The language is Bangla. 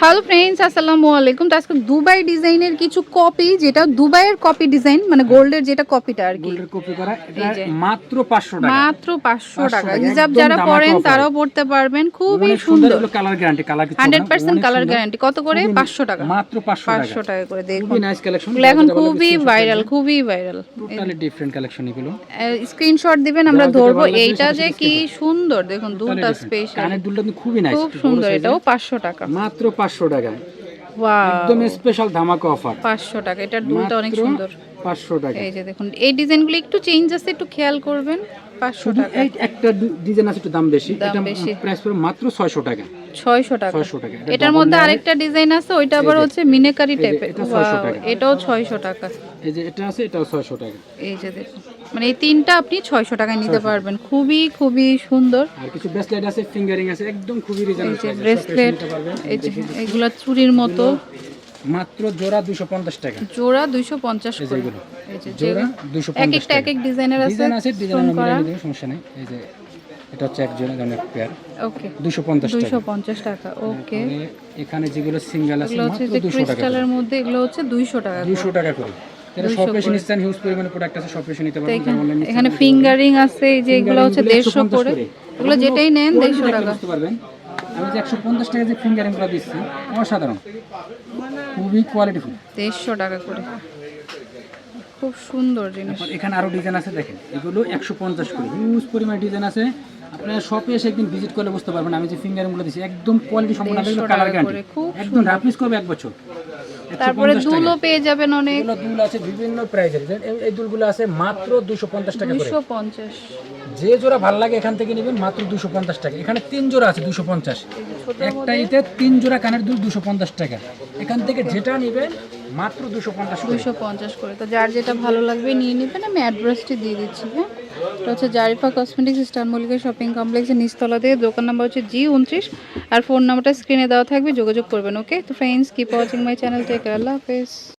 হ্যালো ফ্রেন্ডস আসসালামু আলাইকুম। তো আজকে দুবাই ডিজাইনের কিছু কপি যেটা দুবাইয়ের কপি ডিজাইন মানে গোল্ডের যেটা কপিটা আর কি। কপি করা এটা মাত্র 500 টাকা। মাত্র পাঁচশো 500 টাকা। হিজাব যারা পরেন তারাও পড়তে পারবেন। খুবই সুন্দর কালার গ্যারান্টি কালার কিছু হান্ড্রেড না, পার্সেন্ট অনেক কালার গ্যারান্টি কত করে? খুবই- পাঁচশো টাকা। মাত্র 500 পাঁচশো টাকা করে দেখুন। খুবই নাইস কালেকশন এখন খুবই ভাইরাল খুবই ভাইরাল টোটালি ডিফারেন্ট কালেকশন এগুলো। স্ক্রিনশট দিবেন আমরা ধরবো। এইটা যে কি সুন্দর দেখুন দুটা স্পেশাল কানের দুলটা খুবই নাইস খুব সুন্দর এটাও পাঁচশো টাকা। মাত্র 500 টাকায়। একদম স্পেশাল ধামাকা অফার পাঁচশো টাকা এটার দুলটা অনেক সুন্দর। 500 টাকা। এই যে দেখুন এই ডিজাইনগুলো একটু চেঞ্জ আছে একটু খেয়াল করবেন পাঁচশো শুধু টাকা। এই একটা ডিজাইন আছে একটু দাম বেশি। এটা বেশি। প্রাইস পড়বে মাত্র 600 টাকা। ছয়শো টাকা। 600 টাকা। এটার মধ্যে আরেকটা ডিজাইন আছে ওইটা আবার হচ্ছে মিনেকারি টাইপের এটা 600 টাকা। এটাও ছয়শো টাকা। এই যে এটা আছে এটাও 600 টাকা। এই যে দেখুন মানে এই তিনটা আপনি ছয়শো টাকায় নিতে পারবেন। খুবই খুবই সুন্দর। আর কিছু ব্রেসলেট আছে ফিঙ্গারিং আছে একদম খুবই রিজনেবল ব্রেসলেট এই যে এগুলা চুরির মতো। মাত্র জোড়া 250 টাকা। জোড়া দুইশো পঞ্চাশ এই যে করে। এগুলো। এই যে জোড়া এক একটা এক এক ডিজাইনের আছে ডিজাইন আছে ডিজাইন আমরা সমস্যা নেই। এই যে এটা হচ্ছে এক জোড়া দাম এক পেয়ার ওকে 250 টাকা। দুইশো পঞ্চাশ টাকা ওকে এখানে যেগুলো সিঙ্গেল আছে মাত্র 200 টাকা ক্রিস্টালের মধ্যে এগুলো হচ্ছে দুইশো টাকা করে। 200 টাকা করে। এটা সব পেশে নিচ্ছেন হিউজ পরিমাণে প্রোডাক্ট আছে সব পেশে নিতে পারবেন অনলাইনে এখানে ফিঙ্গারিং আছে এই যে এগুলো হচ্ছে দেড়শো করে। এগুলো যেটাই নেন দেড়শো টাকা। বুঝতে পারবেন। আমি যে 150 টাকা যে ফিঙ্গারিংগুলো দিচ্ছি অসাধারণ। খুবই কোয়ালিটিফুল দেড়শো টাকা করে। খুব সুন্দর জিনিস। এখানে আরও ডিজাইন আছে দেখেন। এগুলো 150 করে। হিউজ পরিমাণে ডিজাইন আছে। আপনারা শপে এসে একদিন ভিজিট করলে বুঝতে পারবেন আমি যে ফিঙ্গারিংগুলো দিচ্ছি একদম কোয়ালিটি সম্পূর্ণ কালার গ্যারান্টি একদম রাফিস করবে এক বছর। তারপরে দুলও পেয়ে যাবেন অনেক। দুল আছে বিভিন্ন প্রাইজের এই দুলগুলো আছে মাত্র 250 টাকা করে। দুইশো পঞ্চাশ। যে জোড়া ভালো লাগে এখান থেকে নেবেন মাত্র 250 টাকা। এখানে তিন জোড়া আছে 250 একটা ইতে তিন জোড়া কানের দুল 250 টাকা। এখান থেকে যেটা নেবেন মাত্র 250 করে। দুইশো পঞ্চাশ করে। তো যার যেটা ভালো লাগবে নিয়ে নেবেন আমি অ্যাড্রেসটি দিয়ে দিচ্ছি হ্যাঁ? এটা হচ্ছে Zarifa cosmetics, star Mallika shopping কমপ্লেক্সের নিচতলা দিয়ে দোকান নাম্বার হচ্ছে জি উনত্রিশ আর ফোন নাম্বারটা স্ক্রিনে দেওয়া থাকবে, যোগাযোগ করবেন, ওকে? তো friends keep watching my channel থেকে আল্লাহ হাফেজ।